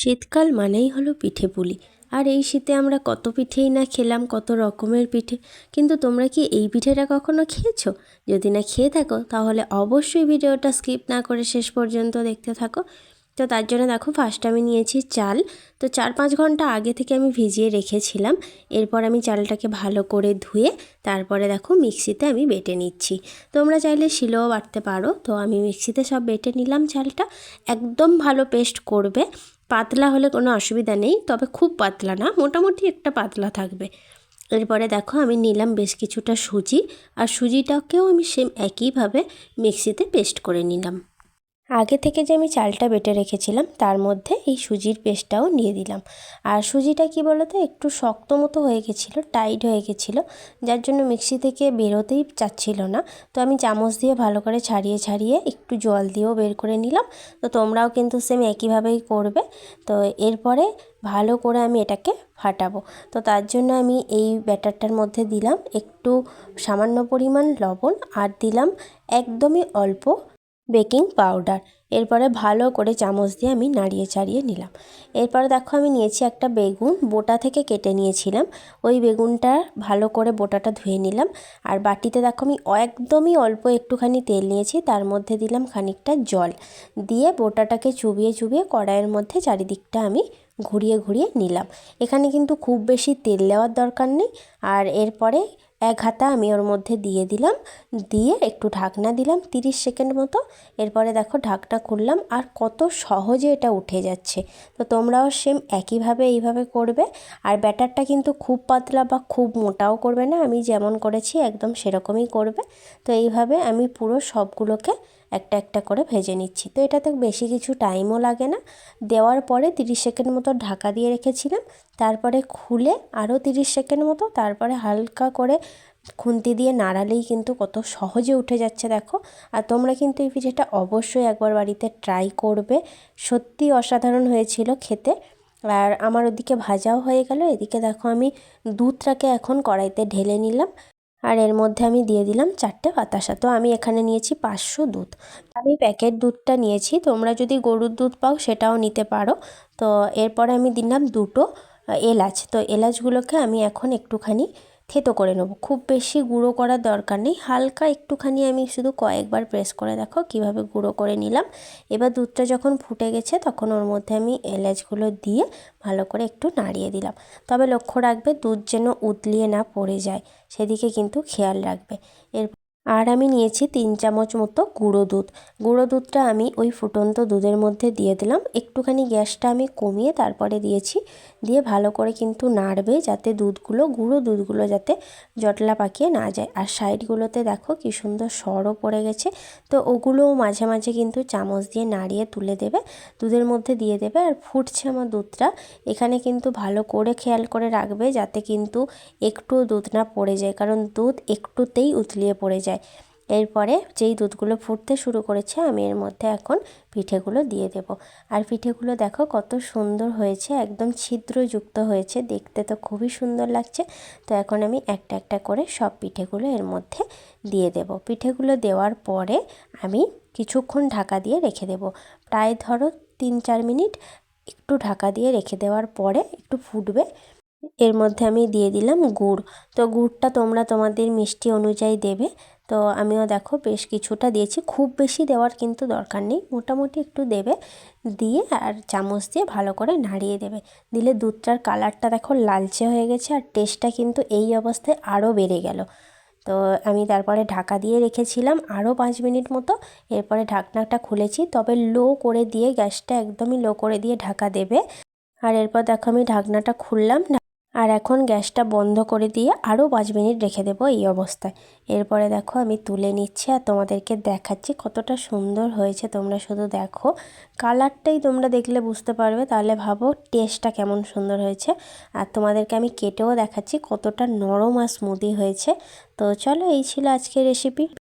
শীতকাল মানেই হলো পিঠে পুলি। আর এই শীতে আমরা কত পিঠেই না খেলাম, কত রকমের পিঠে। কিন্তু তোমরা কি এই পিঠেটা কখনো খেয়েছো? যদি না খেয়ে থাকো, তাহলে অবশ্যই ভিডিওটা স্কিপ না করে শেষ পর্যন্ত দেখতে থাকো। তো তার জন্য দেখো ফার্স্ট আমি নিয়েছি চাল। তো চার পাঁচ ঘণ্টা আগে থেকে আমি ভিজিয়ে রেখেছিলাম। এরপর আমি চালটাকে ভালো করে ধুয়ে, তারপরে দেখো মিক্সিতে আমি বেটে নিচ্ছি। তোমরা চাইলে শিলেও বাটতে পারো। তো আমি মিক্সিতে সব বেটে নিলাম চালটা। একদম ভালো পেস্ট করবে। পাতলা হলে কোনো অসুবিধা নেই, তবে খুব পাতলা না, মোটামুটি একটা পাতলা থাকবে। এরপরে দেখো আমি নিলাম বেশ কিছুটা সুজি, আর সুজিটাকেও আমি সেম একইভাবে মিক্সিতে পেস্ট করে নিলাম। আগে থেকে যে আমি চালটা বেটে রেখেছিলাম, তার মধ্যে এই সুজির পেস্টটাও নিয়ে দিলাম। আর সুজিটা কি বলতো, একটু শক্ত মতো হয়ে গেছিল, টাইট হয়ে গেছিল, যার জন্য মিক্সি থেকে বেরোতেই চাচ্ছিল না। তো আমি চামচ দিয়ে ভালো করে ছাড়িয়ে ছাড়িয়ে একটু জল দিয়েও বের করে নিলাম। তো তোমরাও কিন্তু সেম একইভাবেই করবে। তো এরপরে ভালো করে আমি এটাকে ফাটাবো। তো তার জন্য আমি এই ব্যাটারটার মধ্যে দিলাম একটু সামান্য পরিমাণ লবণ, আর দিলাম একদমই অল্প বেকিং পাউডার। এরপরে ভালো করে চামচ দিয়ে আমি নাড়িয়ে চাড়িয়ে নিলাম। এরপরে দেখো আমি নিয়েছি একটা বেগুন, বোটা থেকে কেটে নিয়েছিলাম। ওই বেগুনটা ভালো করে বোটাটা ধুয়ে নিলাম। আর বাটিতে দেখো আমি একদমই অল্প একটুখানি তেল নিয়েছি, তার মধ্যে দিলাম খানিকটা জল। দিয়ে বোটাটাকে চুবিয়ে চুবিয়ে কড়াইয়ের মধ্যে চারিদিকটা আমি ঘুরিয়ে ঘুরিয়ে নিলাম। এখানে কিন্তু খুব বেশি তেল দেওয়ার দরকার নেই। আর এরপরে এক হাতা আমি ওর মধ্যে দিয়ে দিলাম, দিয়ে একটু ঢাকনা দিলাম তিরিশ সেকেন্ড মতো। এরপরে দেখো ঢাকনা খুললাম আর কত সহজে এটা উঠে যাচ্ছে। তো তোমরাও সেম একইভাবে এইভাবে করবে। আর ব্যাটারটা কিন্তু খুব পাতলা বা খুব মোটাও করবে না, আমি যেমন করেছি একদম সেরকমই করবে। তো এইভাবে আমি পুরো সবগুলোকে একটা একটা করে ভেজে নিচ্ছি। তো এটাতে বেশি কিছু টাইমও লাগে না। দেওয়ার পরে তিরিশ সেকেন্ড মতো ঢাকা দিয়ে রেখেছিলাম। তারপরে খুলে আরও তিরিশ সেকেন্ড মতো, তারপরে হালকা করে খুন্তি দিয়ে নাড়ালেই কিন্তু কত সহজে উঠে যাচ্ছে, দেখো। আর তোমরা কিন্তু এই পিঠেটা অবশ্যই একবার বাড়িতে ট্রাই করবে। সত্যি অসাধারণ হয়েছিল খেতে। আর আমার ওদিকে ভাজাও হয়ে গেল। এদিকে দেখো আমি দুধটাকে এখন কড়াইতে ঢেলে নিলাম। আর এর মধ্যে আমি দিয়ে দিলাম চারটে বাতাসা তো আমি এখানে নিয়েছি পাঁচশো দুধ। আমি প্যাকেট দুধটা নিয়েছি। তোমরা যদি গরুর দুধ পাও সেটাও নিতে পারো। তো এরপরে আমি দিলাম দুটো এলাচ। তো এলাচগুলোকে আমি এখন একটুখানি থেতো করে নেব। খুব বেশি গুঁড়ো করার দরকার নেই। হালকা একটুখানি আমি শুধু কয়েকবার প্রেস করে দেখো কীভাবে গুঁড়ো করে নিলাম। এবার দুধটা যখন ফুটে গেছে তখন ওর মধ্যে আমি এলাচগুলো দিয়ে ভালো করে একটু নাড়িয়ে দিলাম। তবে লক্ষ্য রাখবে দুধ যেন উতলিয়ে না পড়ে যায়, সেদিকে কিন্তু খেয়াল রাখবে। এর আর আমি নিয়েছি তিন চামচ মতো গুঁড়ো দুধ। গুঁড়ো দুধটা আমি ওই ফুটন্ত দুধের মধ্যে দিয়ে দিলাম। একটুখানি গ্যাসটা আমি কমিয়ে তারপরে দিয়েছি। দিয়ে ভালো করে কিন্তু নাড়বে যাতে দুধগুলো, গুঁড়ো দুধগুলো যাতে জটলা পাকিয়ে না যায়। আর সাইডগুলোতে দেখো কি সুন্দর সরও পড়ে গেছে। তো ওগুলোও মাঝে মাঝে কিন্তু চামচ দিয়ে নাড়িয়ে তুলে দেবে, দুধের মধ্যে দিয়ে দেবে। আর ফুটছে আমার দুধটা। এখানে কিন্তু ভালো করে খেয়াল করে রাখবে যাতে কিন্তু একটু দুধ না পড়ে যায়। কারণ দুধ একটুতেই উতলিয়ে পড়ে যায় এরপরে যেই দুধগুলো ফুটতে শুরু করেছে, আমি এর মধ্যে এখন পিঠেগুলো দিয়ে দেব। আর পিঠেগুলো দেখো কত সুন্দর হয়েছে, একদম ছিদ্রযুক্ত হয়েছে, দেখতে তো খুবই সুন্দর লাগছে। তো এখন আমি একটা একটা করে সব পিঠেগুলো এর মধ্যে দিয়ে দেব। পিঠেগুলো দেওয়ার পরে আমি কিছুক্ষণ ঢাকা দিয়ে রেখে দেব। প্রায় ধরো তিন চার মিনিট একটু ঢাকা দিয়ে রেখে দেওয়ার পরে একটু ফুটবে। এর মধ্যে আমি দিয়ে দিলাম গুড়। তো গুড়টা তোমরা তোমাদের মিষ্টি অনুযায়ী দেবে। তো আমিও দেখো বেশ কিছুটা দিয়েছি। খুব বেশি দেওয়ার কিন্তু দরকার নেই। মোটামুটি একটু দেবে, দিয়ে আর চামচ দিয়ে ভালো করে নাড়িয়ে দেবে। দিলে দুধটার কালারটা দেখো লালচে হয়ে গেছে আর টেস্টটা কিন্তু এই অবস্থায় আরও বেড়ে গেল। তো আমি তারপরে ঢাকা দিয়ে রেখেছিলাম আরও পাঁচ মিনিট মতো। এরপরে ঢাকনাটা খুলেছি, তবে লো করে দিয়ে গ্যাসটা একদমই লো করে দিয়ে ঢাকা দেবে। আর এরপর দেখো আমি ঢাকনাটা খুললাম। আর এখন গ্যাসটা বন্ধ করে দিয়ে আরও পাঁচ মিনিট রেখে দেবো এই অবস্থায়। এরপরে দেখো আমি তুলে নিচ্ছি আর তোমাদেরকে দেখাচ্ছি কতটা সুন্দর হয়েছে। তোমরা শুধু দেখো, কালারটাই তোমরা দেখলে বুঝতে পারবে। তাহলে ভাবো টেস্টটা কেমন সুন্দর হয়েছে। আর তোমাদেরকে আমি কেটেও দেখাচ্ছি কতটা নরম আর স্মুদি হয়েছে। তো চলো এই ছিল আজকের রেসিপি